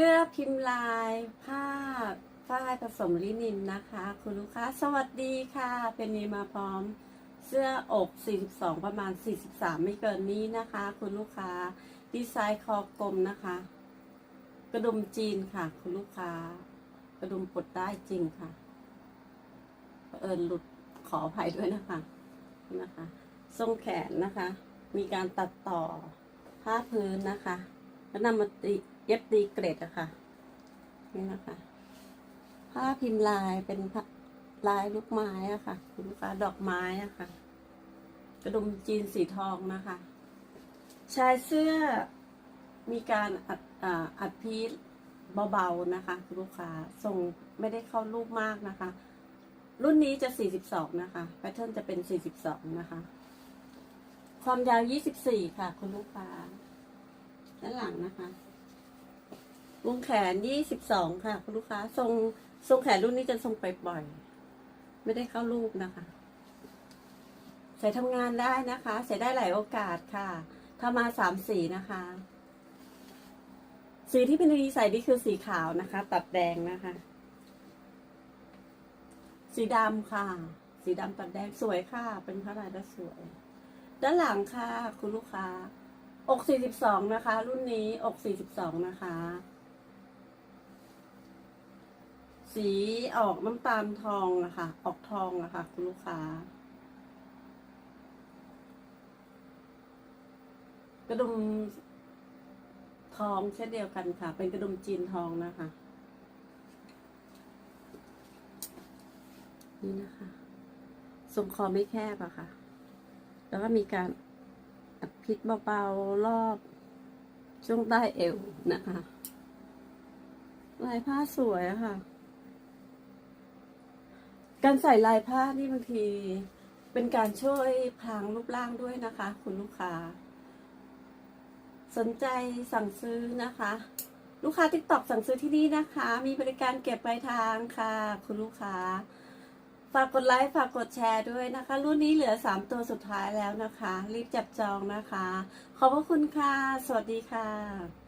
สื้อพิมพ์ลายผ้าฝ้ายผสมลินินนะคะ คุณลูกค้าสวัสดีค่ะ เป็นนีมาพร้อม เสื้ออก 42 ประมาณ 43 ไม่เกินนี้นะคะ คุณลูกค้า ดีไซน์คอกลมนะคะ กระดุมจีนค่ะ คุณลูกค้า กระดุมปลดได้จริงค่ะเผอิญหลุดขออภัยด้วยนะคะนะคะทรงแขนนะคะ มีการตัดต่อผ้าพื้นนะคะ แล้วนำมาตีเย็บตีเกรดอะค่ะ นี่นะคะ ผ้าพิมพ์ลายเป็นผ้าลายลูกไม้อะค่ะคุณลูกค้าดอกไม้อะค่ะ กระดุมจีนสีทองนะคะ ชายเสื้อมีการอัดออัดพีทเบาๆนะคะคุณลูกค้าทรงไม่ได้เข้ารูปมากนะคะ รุ่นนี้จะ 42 นะคะแพทเทิร์นจะเป็น 42 นะคะ ความยาว 24 ค่ะ คุณลูกค้า ด้านหลังนะคะวงแขน22ค่ะ คุณลูกค้า ทรงทรงแขนรุ่นนี้จะทรงไปบ่อย ไม่ได้เข้ารูปนะคะ ใส่ทำงานได้นะคะ ใส่ได้หลายโอกาสค่ะถ้ามาสามสีนะคะ สีที่เป็นดีใส่นี่คือสีขาวนะคะ ตัดแดงนะคะ สีดำค่ะ สีดำตัดแดงสวยค่ะ เป็นผ้าลายแล้วสวย ด้านหลังค่ะ คุณลูกค้า อก42นะคะ รุ่นนี้อก42นะคะ สีออกน้ำตาลทองอะคะ ออกทองอะคะ คุณลูกค้ากระดุมทองเช่นเดียวกันค่ะ เป็นกระดุมจีนทองนะคะ นี่นะคะทรงคอไม่แคบอะค่ะ แล้วก็มีการ อัดพลิกเบาๆรอบช่วงใต้เอวนะคะลายผ้าสวยค่ะ การใส่ลายผ้านี่บางทีเป็นการช่วยพรางรูปร่างด้วยนะคะ คุณลูกค้า สนใจสั่งซื้อนะคะ ลูกค้าติ๊กตอกสั่งซื้อที่นี่นะคะ มีบริการเก็บปลายทางค่ะ คุณลูกค้า ฝากกดไลค์ฝากกดแชร์ด้วยนะคะ รุ่นนี้เหลือ 3 ตัวสุดท้ายแล้วนะคะ รีบจับจองนะคะ ขอบพระคุณค่ะ สวัสดีค่ะ